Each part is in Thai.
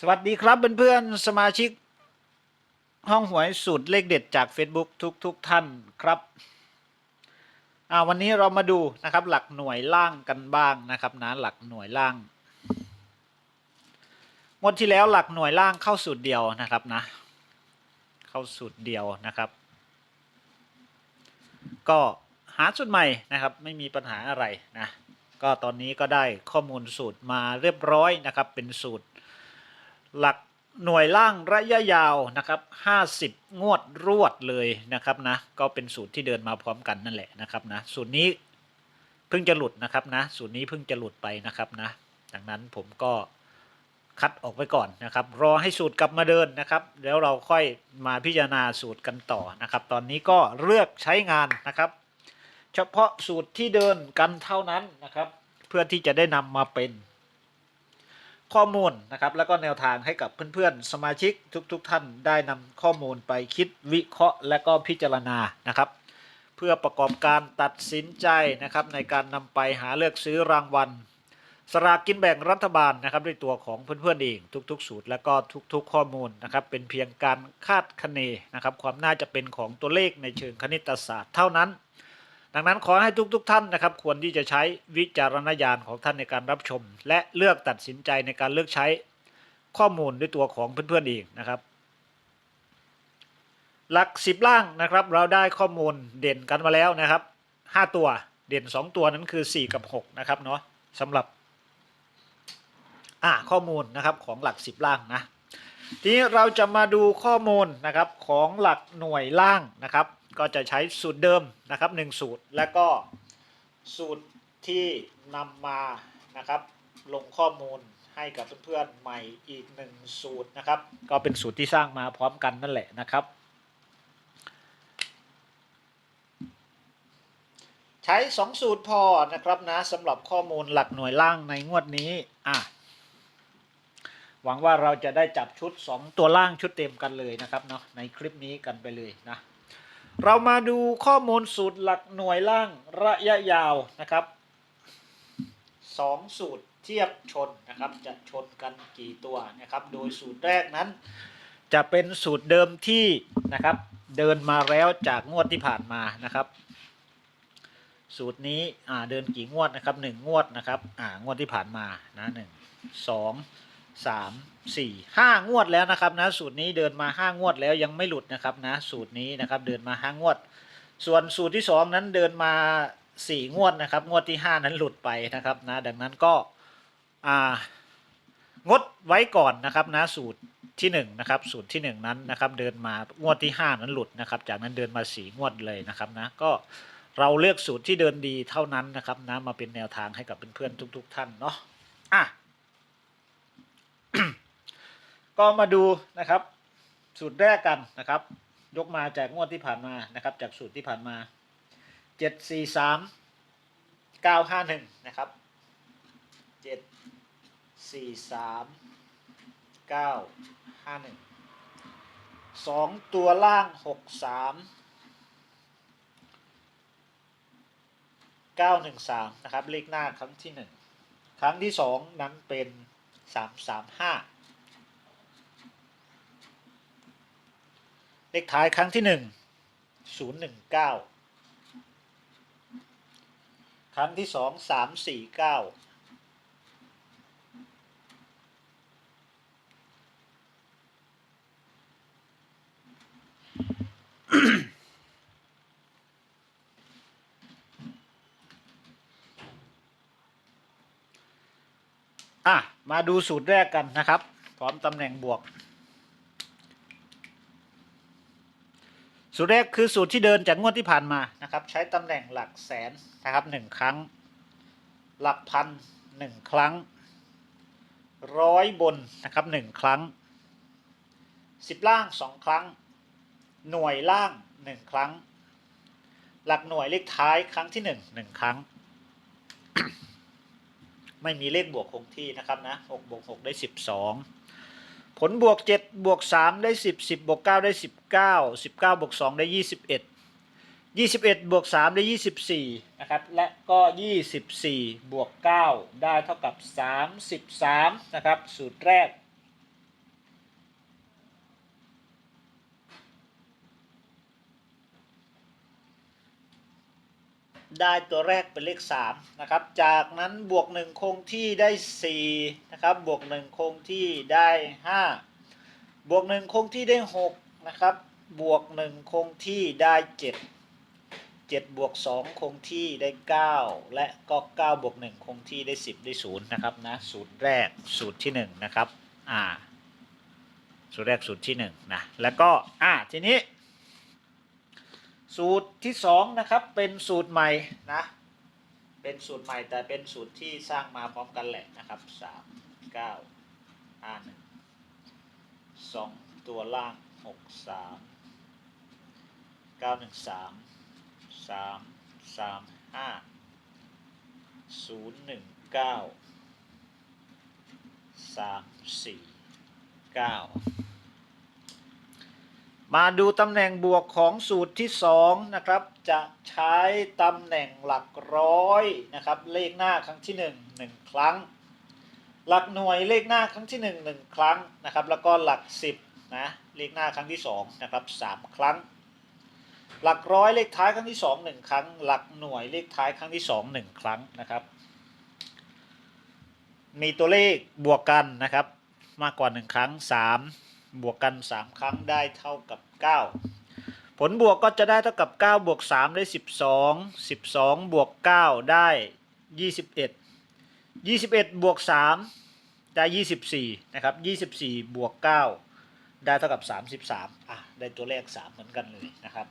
สวัสดีครับเพื่อนๆสมาชิก ห้องหวยสูตรเลขเด็ดจาก Facebook ทุกทุกๆท่านครับอ่าวันนี้เรามาดูนะครับ หลักหน่วยล่างกันบ้างนะครับนะหลักหน่วยล่างงวดที่แล้วหลักหน่วยล่างเข้าสูตรเดียวนะครับนะ เข้าสูตรเดียวนะครับ ก็หาสูตรใหม่นะครับ ไม่มีปัญหาอะไรนะ ก็ตอนนี้ก็ได้ข้อมูลสูตรมาเรียบร้อยนะครับ เป็นสูตร หลักหน่วยล่างระยะยาวนะครับ50 งวดรวดเลยนะครับนะ ก็เป็นสูตรที่เดินมาพร้อมกันนั่นแหละนะครับนะ สูตรนี้เพิ่งจะหลุดนะครับนะ สูตรนี้เพิ่งจะหลุดไปนะครับนะ ดังนั้นผมก็คัดออกไปก่อนนะครับ รอให้สูตรกลับมาเดินนะครับ แล้วเราค่อยมาพิจารณาสูตรกันต่อนะครับ ตอนนี้ก็เลือกใช้งานนะครับ เฉพาะสูตรที่เดินกันเท่านั้นนะครับ เพื่อที่จะได้นำมาเป็น ข้อมูลนะครับ แล้วก็แนวทางให้กับเพื่อนๆ สมาชิกทุกๆทท่านได้นำข้อมูลไปคิดวิเคราะห์ และก็พิจารณานะครับ เพื่อประกอบการตัดสินใจนะครับ ในการนำไปหาเลือกซื้อรางวัล สลากกินแบ่งรัฐบาลนะครับด้วยตัวของเพื่อนๆเองทุก ๆ สูตร และก็ทุก ๆ ข้อมูลนะครับ เป็นเพียงการคาดคะเนนะครับ ความน่าจะเป็นของตัวเลขในเชิงคณิตศาสตร์เท่านั้น ดังนั้นขอให้ทุกๆทท่านนะครับ ควรที่จะใช้วิจารณญาณของท่านในการรับชม และเลือกตัดสินใจในการเลือกใช้ข้อมูลด้วยตัวของเพื่อนๆเองนะครับหลักสิบล่างนะครับ เราได้ข้อมูลเด่นกันมาแล้วนะครับห้าตัวเด่นสองตัวนั้นคือสี่กับหกนะครับเนาะสำหรับอ่าข้อมูลนะครับของหลักสิบล่างนะทีนี้เราจะมาดูข้อมูลนะครับของหลักหน่วยล่างนะครับ ก็จะใช้สูตรเดิมนะครับหนึ่งสูตรและก็สูตรที่นำมานะครับลงข้อมูลให้กับเพื่อนๆใหม่อีกหนึ่งสูตรนะครับ ก็เป็นสูตรที่สร้างมาพร้อมกันนั่นแหละนะครับ ใช้ 2 สูตรพอนะครับนะสำหรับข้อมูลหลักหน่วยล่างในงวดนี้อะหวังว่าเราจะได้จับชุด 2 ตัวล่างชุดเต็มกันเลยนะครับเนาะในคลิปนี้กันไปเลยนะ เรามาดูข้อมูลสูตรหลักหน่วยล่างระยะยาวนะครับ2สูตรเทียบชนนะครับ จะชนกันกี่ตัวนะครับ โดยสูตรแรกนั้น จะเป็นสูตรเดิมที่นะครับ เดินมาแล้วจากงวดที่ผ่านมานะครับ สูตรนี้เดินกี่งวดนะครับหนึ่งงวดนะครับงวดที่ผ่านมานะหนึ่งสอง สามสี่ห้างวดแล้วนะครับนะสูตรนี้เดินมาห้างวดแล้วยังไม่หลุดนะครับนะสูตรนี้นะครับเดินมาห้างวด ส่วนสูตรที่สองนั้นเดินมาสี่งวดนะครับ งวดที่ห้านั้นหลุดไปนะครับนะดังนั้นก็อ่างดไว้ก่อนนะครับนะสูตรที่หนึ่งนะครับสูตรที่หนึ่งนั้นนะครับเดินมางวดที่ห้านั้นหลุดนะครับ จากนั้นเดินมาสี่งวดเลยนะครับนะก็เราเลือกสูตรที่เดินดีเท่านั้นนะครับนะมาเป็นแนวทางให้กับเพื่อนๆทุก ๆ ท่านเนาะอะ ก็มาดูนะครับ สูตรแรกกันนะครับ ยกมาจากงวดที่ผ่านมานะครับ จากสูตรที่ผ่านมาเจ็ดสี่สามเก้าห้าหนึ่งนะครับเจ็ดสี่สามเก้าห้าหนึ่งสองตัวล่างหกสาม913นะครับ เลขหน้าครั้งที่1ครั้งที่2นั้นเป็น335 เลขท้ายครั้งที่1 019ครั้งที่2 349อะ มาดูสูตรแรกกันนะครับ พร้อมตำแหน่งบวก สูตรแรกคือสูตรที่เดินจากงวดที่ผ่านมานะครับ ใช้ตำแหน่งหลักแสนนะครับหนึ่งครั้ง หลักพันหนึ่งครั้งร้อยบนนะครับหนึ่งครั้งสิบล่างสองครั้ง หน่วยล่างหนึ่งครั้ง หลักหน่วยเลขท้ายครั้งที่หนึ่งหนึ่งครั้ง ไม่มีเลขบวกคงที่นะครับนะ6บวก6ได้12 ผลบวก7บวก3ได้ 10 10บวก9ได้ 19 19บวก2ได้ 21 21บวก3ได้ 24 นะครับ และก็ 24 บวก 9 ได้เท่ากับ 33 นะครับ สูตรแรก ได้ตัวแรกเป็นเลข3นะครับ จากนั้นบวก 1 คงที่ได้4นะครับ บวก 1 คงที่ได้ 5 บวก 1 คงที่ได้6นะครับ บวก 1 คงที่ได้ 7 7 บวก 2 คงที่ได้ 9 และก็ 9 บวก 1 คงที่ได้ 10 ได้ 0 นะครับนะ สูตรแรกสูตรที่ 1 นะครับ อ่า สูตรแรกสูตรที่ 1 นะ แล้วก็ อ่า ทีนี้ สูตรที่2นะครับเป็นสูตรใหม่นะเป็นสูตรใหม่แต่เป็นสูตรที่สร้างมาพร้อมกันแหละนะครับ3 9 5 1 2ตัวล่าง6 3 9 1 3 3 3 5 0 1 9 3 4 9มา มาดูตำแหน่งบวกของสูตรที่2นะครับจะใช้ตำแหน่งหลักร้อยนะครับเลขหน้าครั้งที่ 1 1 ครั้ง หลักหน่วยเลขหน้าครั้งที่ 1 1 ครั้งนะครับแล้วก็หลัก 10นะเลขหน้าครั้งที่2นะครับ3ครั้ง หลักร้อยเลขท้ายครั้งที่ 2 1 ครั้ง หลักหน่วยเลขท้ายครั้งที่ 2 1 ครั้งนะครับ มีตัวเลขบวกกันนะครับมากกว่า 1 ครั้ง 3 บวกกัน 3 ครั้งได้เท่ากับ 9 ผลบวกก็จะได้เท่ากับ9บวก3ได้ 12 12บวก9ได้ 21 21บวก3ได้ 24 นะครับ 24บวก9ได้เท่ากับ 33 อะ ได้ตัวเลข 3 เหมือนกันเลยนะครับ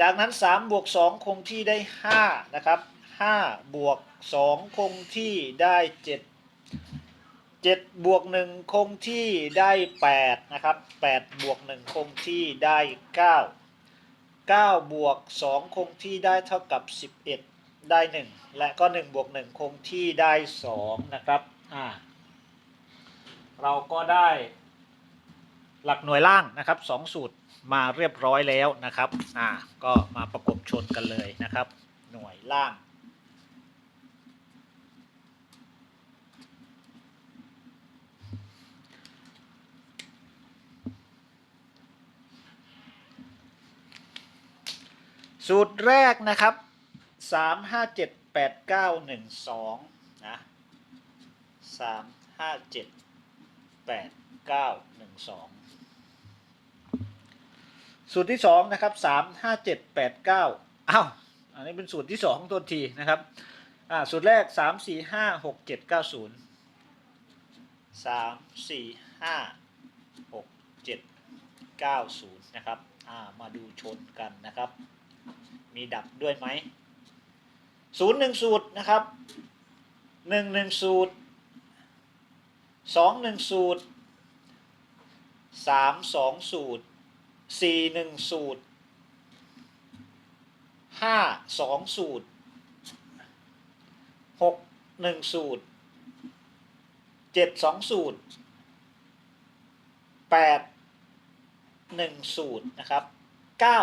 จากนั้น3บวก2คงที่ได้ 5 นะครับ5บวก2คงที่ได้ 7 7บวก1คงที่ได้8นะครับ8บวก1คงที่ได้9 9บวก2คงที่ได้เท่ากับ11ได้1และก็1บวก1คงที่ได้2นะครับอ่าเราก็ได้หลักหน่วยล่างนะครับ2สูตรมาเรียบร้อยแล้วนะครับอ่าก็มาประกบชนกันเลยนะครับ หน่วยล่าง สูตรแรกนะครับสามห้าเจ็ดแปดเก้าหนึ่งสองนะสามห้าเจ็ดแปดเก้าหนึ่งสองสูตรที่สองนะครับสามห้าเจ็ดแปดเก้าอ้าวอันนี้เป็นสูตรที่สองตัวทีนะครับอ่าสูตรแรกสามสี่ห้าหกเจ็ดเก้าศูนย์สามสี่ห้าหกเจ็ดเก้าศูนย์นะครับอ่ามาดูชนกันนะครับ มีดับด้วยไหมศูนย์หนึ่งสูตรนะครับหนึ่งหนึ่งสูตรสองหนึ่งสูตรสามสองสูตรสี่หนึ่งสูตรห้าสองสูตรหกหนึ่งสูตรเจ็ดสองสูตรแปดหนึ่งสูตรนะครับเก้า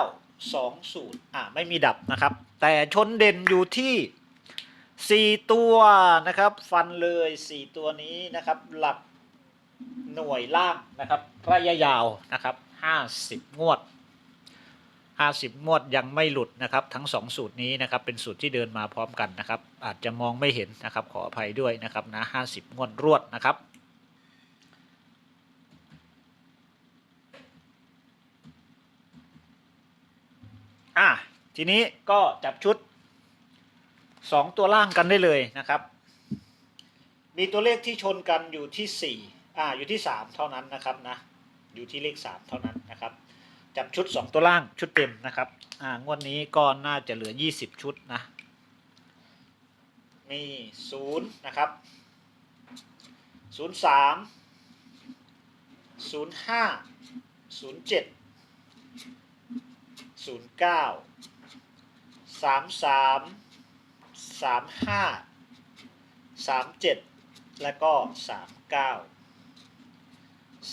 สองสูตรอ่าไม่มีดับนะครับ แต่ชนเด่นอยู่ที่ 4 ตัวนะครับ ฟันเลย 4 ตัวนี้นะครับ หลักหน่วยล่างนะครับระยะยาวนะครับ 50 งวด 50 งวดยังไม่หลุดนะครับ ทั้ง 2 สูตรนี้นะครับเป็นสูตรที่เดินมาพร้อมกันนะครับ อาจจะมองไม่เห็นนะครับขออภัยด้วยนะครับนะ50 งวดรวดนะครับ อะทีนี้ก็จับชุด 2 ตัวล่างกันได้เลยนะครับ มีตัวเลขที่ชนกันอยู่ที่4อ่าอยู่ที่ 3 เท่านั้นนะครับนะอยู่ที่เลข 3 เท่านั้นนะครับ จับชุด 2 ตัวล่างชุดเต็มนะครับอ่างวดนี้ก็น่าจะเหลือ 20 ชุดนะมี0นะครับ03 05 07 ศูนย์เก้าสามสามสามห้าสามเจ็ดแล้วก็สามเก้า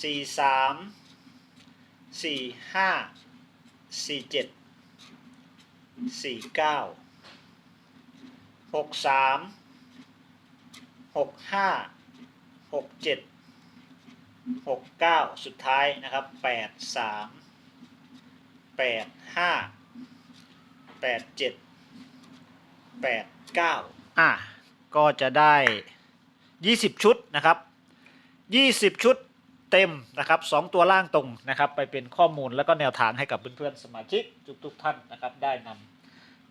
สี่สามสี่ห้าสี่เจ็ดสี่เก้าหกสามหกห้าหกเจ็ดหกเก้าสุดท้ายนะครับแปดสาม แปดห้าแปดเจ็ดแปดเก้าอะก็จะได้ยี่สิบชุดนะครับยี่สิบชุดเต็มนะครับสองตัวล่างตรงนะครับ ไปเป็นข้อมูลแล้วก็แนวทางให้กับเพื่อนๆสมาชิกทุกๆท่านนะครับได้นำ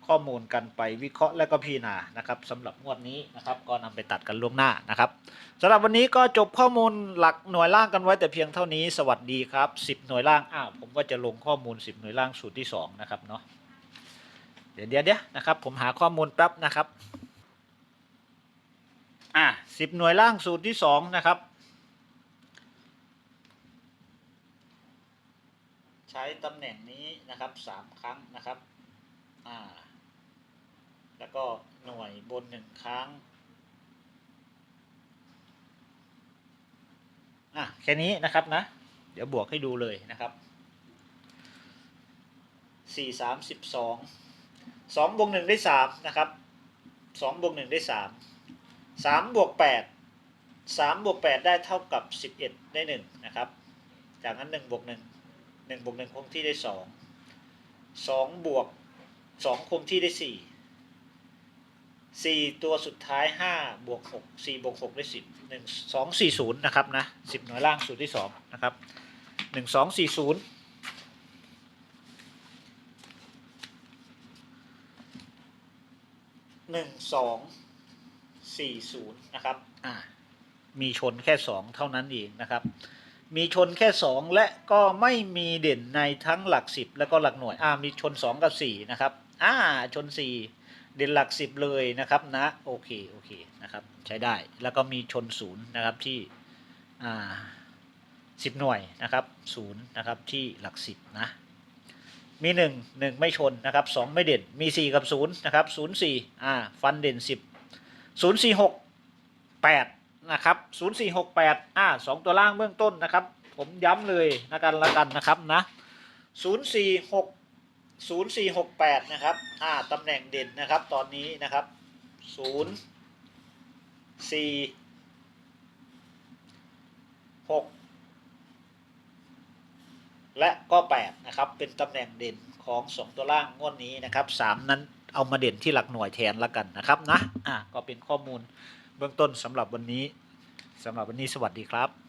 ข้อมูลกันไปวิเคราะห์และก็พิจารณานะครับสำหรับงวดนี้นะครับก็นำไปตัดกันล่วงหน้านะครับสำหรับวันนี้ก็จบข้อมูลหลักหน่วยล่างกันไว้แต่เพียงเท่านี้สวัสดีครับ 10 หน่วยล่างอ้าวผมก็จะลงข้อมูล 10 หน่วยล่างสูตรที่สองนะครับเนาะเดี๋ยวเดี๋ยวเดี๋ยวนะครับผมหาข้อมูลแป๊บนะครับอะสิบหน่วยล่างสูตรที่สองนะครับใช้ตำแหน่งนี้นะครับสามครั้งนะครับ อ่า แล้วก็หน่วยบนหนึ่งครั้ง อะ แค่นี้นะครับนะ เดี๋ยวบวกให้ดูเลยนะครับสี่สามสิบสองสองบวกหนึ่งได้สามนะครับสองบวกหนึ่งได้สามสามบวกแปดสามบวกแปดได้เท่ากับสิบเอ็ดได้หนึ่งนะครับ จากนั้นหนึ่งบวกหนึ่งหนึ่งบวกหนึ่งคงที่ได้สองสองบวกสองคงที่ได้สี่ สี่ตัวสุดท้ายห้าบวกหกสี่บวกหกได้สิบหนึ่งสองสี่ศูนย์นะครับนะสิบหน่วยล่างสูตรที่สองนะครับหนึ่งสองสี่ศูนย์หนึ่งสองสี่ศูนย์นะครับอ่ามีชนแค่สองเท่านั้นเองนะครับ มีชนแค่สองและก็ไม่มีเด่นในทั้งหลักสิบแล้วก็หลักหน่วยอ่ามีชนสองกับสี่นะครับอ่าชนสี่ เด่นหลักสิบเลยนะครับนะโอเคโอเคนะครับใช้ได้แล้วก็มีชนศูนย์นะครับที่อ่าสิบหน่วยนะครับศูนย์นะครับที่หลักสิบนะมีหนึ่งหนึ่งไม่ชนนะครับสองไม่เด่นมีสี่กับศูนย์นะครับศูนย์สี่อ่าฟันเด่นสิบศูนย์สี่หกแปดนะครับศูนย์สี่หกแปดอ่าสองตัวล่างเบื้องต้นนะครับ ผมย้ำเลยนะกันละกันนะครับนะศูนย์สี่หก ศูนย์สี่หกแปดนะครับอ่าตำแหน่งเด่นนะครับ ตอนนี้นะครับศูนย์สี่หกและก็8นะครับ เป็นตำแหน่งเด่นของ2ตัวล่างงวดนี้นะครับ3นั้นเอามาเด่นที่หลักหน่วยแทนละกันนะครับนะอะก็เป็นข้อมูลเบื้องต้นสำหรับวันนี้สำหรับวันนี้สวัสดีครับ